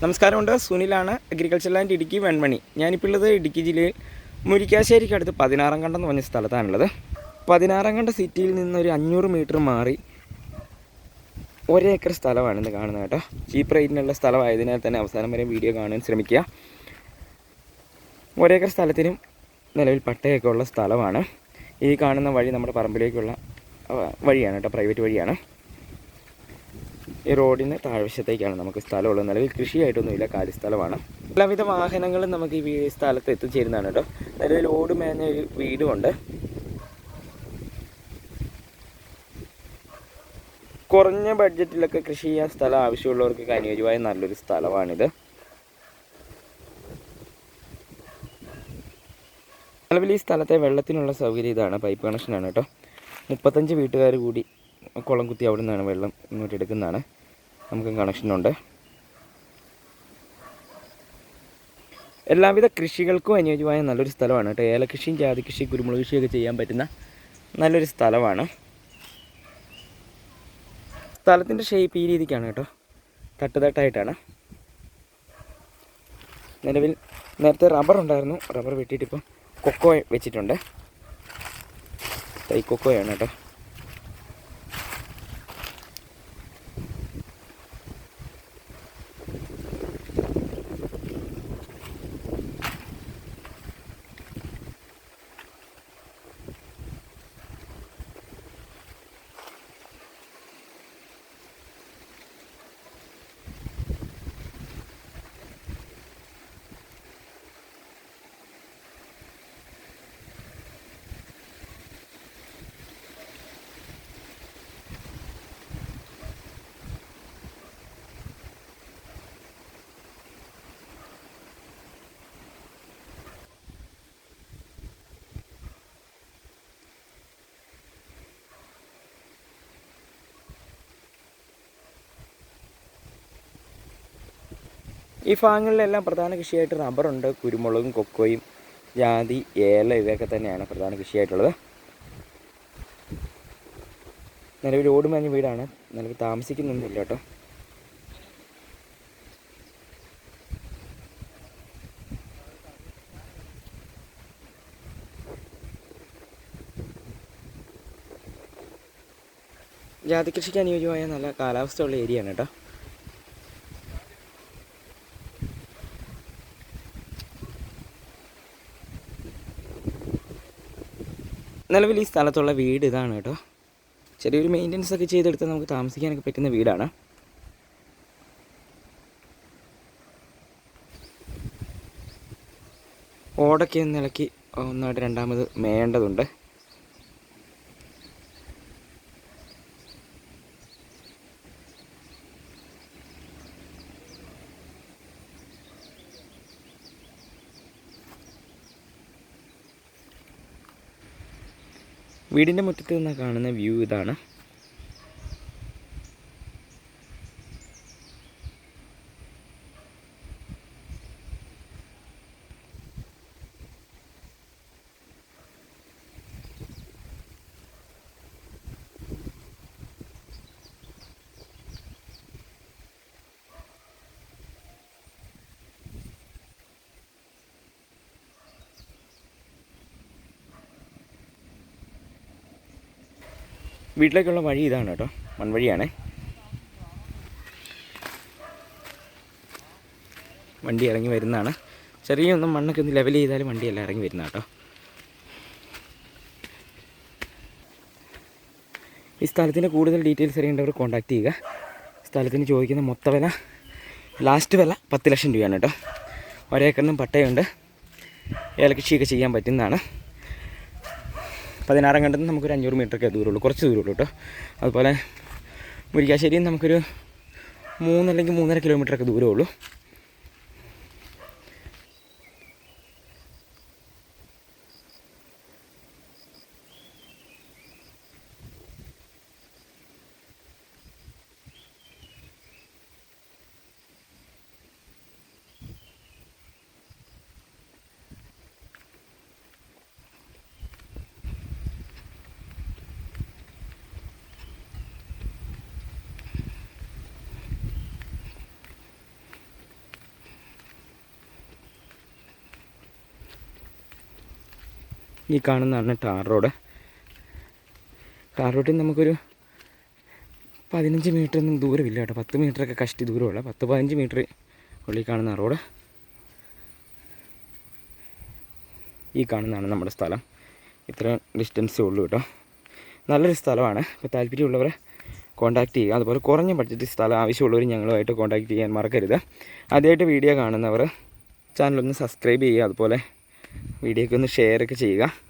നമസ്കാരമുണ്ട്. സുനിലാണ് agriculture land Idukki Venmani. ഞാനിപ്പോൾ ഉള്ളത് ഇടുക്കി ജില്ലയിൽ മുരിക്കാശ്ശേരിക്ക് അടുത്ത് പതിനാറാം കണ്ടം എന്ന് പറഞ്ഞ സ്ഥലത്താണുള്ളത്. പതിനാറാം കണ്ട സിറ്റിയിൽ നിന്ന് ഒരു അഞ്ഞൂറ് മീറ്റർ മാറി ഒരേക്കർ സ്ഥലമാണ് ഇന്ന് കാണുന്നത് കേട്ടോ. ചീപ്പ് റേറ്റിനുള്ള സ്ഥലമായതിനാൽ തന്നെ അവസാനം വരെ വീഡിയോ കാണാൻ ശ്രമിക്കുക. ഒരേക്കർ സ്ഥലത്തിനും നിലവിൽ പട്ടയൊക്കെ ഉള്ള സ്ഥലമാണ്. ഈ കാണുന്ന വഴി നമ്മുടെ പറമ്പിലേക്കുള്ള വഴിയാണ് കേട്ടോ പ്രൈവറ്റ് വഴിയാണ്. ഈ റോഡിന് താഴ്വശത്തേക്കാണ് നമുക്ക് സ്ഥലമുള്ളത്. നിലവിൽ കൃഷിയായിട്ടൊന്നുമില്ല കാലിസ്ഥലമാണ് എല്ലാവിധ വാഹനങ്ങളും നമുക്ക് ഈ സ്ഥലത്ത് എത്തിച്ചേരുന്നതാണ് കേട്ടോ. നിലവിൽ ഓട് മേഞ്ഞ ഒരു വീടുമുണ്ട്. കുറഞ്ഞ ബഡ്ജറ്റിലൊക്കെ കൃഷി ചെയ്യാൻ സ്ഥലം ആവശ്യമുള്ളവർക്ക് അനുയോജ്യമായ നല്ലൊരു സ്ഥലമാണിത്. നിലവിൽ ഈ സ്ഥലത്തെ വെള്ളത്തിനുള്ള സൗകര്യം ഇതാണ്. പൈപ്പ് കണക്ഷനാണ് കേട്ടോ. മുപ്പത്തഞ്ച് വീട്ടുകാർ കൂടി കുളം കുത്തി അവിടെ നിന്നാണ് വെള്ളം ഇങ്ങോട്ട് എടുക്കുന്നതാണ് നമുക്ക് കണക്ഷനുണ്ട് എല്ലാവിധ കൃഷികൾക്കും അനുയോജ്യമായ നല്ലൊരു സ്ഥലമാണ് കേട്ടോ. ഏലകൃഷിയും ജാതി കൃഷി കുരുമുളക് കൃഷിയൊക്കെ ചെയ്യാൻ പറ്റുന്ന നല്ലൊരു സ്ഥലമാണ്. സ്ഥലത്തിന്റെ ഷേപ്പ് ഈ രീതിക്കാണ് കേട്ടോ. തട്ടുതട്ടായിട്ടാണ്. നിലവിൽ നേരത്തെ റബ്ബർ ഉണ്ടായിരുന്നു. റബ്ബർ വെട്ടിയിട്ടിപ്പം കൊക്കോ വെച്ചിട്ടുണ്ട്. തൈ കൊക്കോയാണ് കേട്ടോ. ഈ ഭാഗങ്ങളിലെല്ലാം പ്രധാന കൃഷിയായിട്ട് റബ്ബറുണ്ട് കുരുമുളകും കൊക്കോയും ജാതി ഏല ഇവയൊക്കെ തന്നെയാണ് പ്രധാന കൃഷിയായിട്ടുള്ളത്. നിലവിൽ ഓട് മേഞ്ഞ വീടാണ്. നിലവിൽ താമസിക്കുന്നൊന്നുമില്ല കേട്ടോ. ജാതി കൃഷിക്ക് അനുയോജ്യമായ നല്ല കാലാവസ്ഥയുള്ള ഏരിയയാണ് കേട്ടോ. നിലവിൽ ഈ സ്ഥലത്തുള്ള വീട് ഇതാണ് കേട്ടോ. ചെറിയൊരു മെയിന്റനൻസ് ഒക്കെ ചെയ്തെടുത്ത് നമുക്ക് താമസിക്കാനൊക്കെ പറ്റുന്ന വീടാണ്. ഓടൊക്കെ ഒന്ന് ഇളക്കി ഒന്നായിട്ട് രണ്ടാമത് മേയേണ്ടതുണ്ട്. വീടിന്റെ മുറ്റത്ത് നിന്ന് കാണുന്ന വ്യൂ ഇതാണ്. വീട്ടിലേക്കുള്ള വഴി ഇതാണ് കേട്ടോ. മൺവഴിയാണേ വണ്ടി ഇറങ്ങി വരുന്നതാണ്. ചെറിയ മണ്ണൊക്കെ ഒന്ന് ലെവൽ ചെയ്താലും വണ്ടിയെല്ലാം ഇറങ്ങി വരുന്ന കേട്ടോ. ഈ സ്ഥലത്തിന്റെ കൂടുതൽ ഡീറ്റെയിൽസ് അറിയേണ്ടവർ കോൺടാക്ട് ചെയ്യുക. സ്ഥലത്തിന് ചോദിക്കുന്ന മൊത്ത വില ലാസ്റ്റ് വില പത്ത് ലക്ഷം രൂപയാണ് കേട്ടോ. ഒരേക്കറിനും പട്ടയുണ്ട്. ഏലകൃഷിയൊക്കെ ചെയ്യാൻ പറ്റുന്നതാണ്. പതിനാറാം കണ്ടത് നമുക്കൊരു അഞ്ഞൂറ് മീറ്ററൊക്കെ ദൂരമുള്ളൂ. കുറച്ച് ദൂരമുള്ളൂ കേട്ടോ. അതുപോലെ മുരിക്കാശ്ശേരിയും നമുക്കൊരു മൂന്നല്ലെങ്കിൽ മൂന്നര കിലോമീറ്ററൊക്കെ ദൂരമുള്ളൂ. ഈ കാണുന്നതാണ് ടാർ റോഡ്. ടാർ റോഡിൽ നമുക്കൊരു പതിനഞ്ച് മീറ്റർ ഒന്നും ദൂരമില്ല കേട്ടോ. പത്ത് മീറ്ററൊക്കെ കഷ്ടി ദൂരമുള്ള പത്ത് പതിനഞ്ച് മീറ്റർ ഉള്ളിൽ കാണുന്ന റോഡ്. ഈ കാണുന്നതാണ് നമ്മുടെ സ്ഥലം. ഇത്ര ഡിസ്റ്റൻസേ ഉള്ളൂ കേട്ടോ. നല്ലൊരു സ്ഥലമാണ്. അപ്പോൾ താല്പര്യമുള്ളവരെ കോൺടാക്റ്റ് ചെയ്യുക. അതുപോലെ കുറഞ്ഞ ബഡ്ജറ്റ് സ്ഥലം ആവശ്യമുള്ളവർ ഞങ്ങളുമായിട്ട് കോൺടാക്റ്റ് ചെയ്യാൻ മറക്കരുത്. ആദ്യമായിട്ട് വീഡിയോ കാണുന്നവർ ചാനലൊന്ന് സബ്സ്ക്രൈബ് ചെയ്യുക. അതുപോലെ വീഡിയോയ്ക്ക് ഒന്ന് ഷെയർ ഒക്കെ ചെയ്യുക.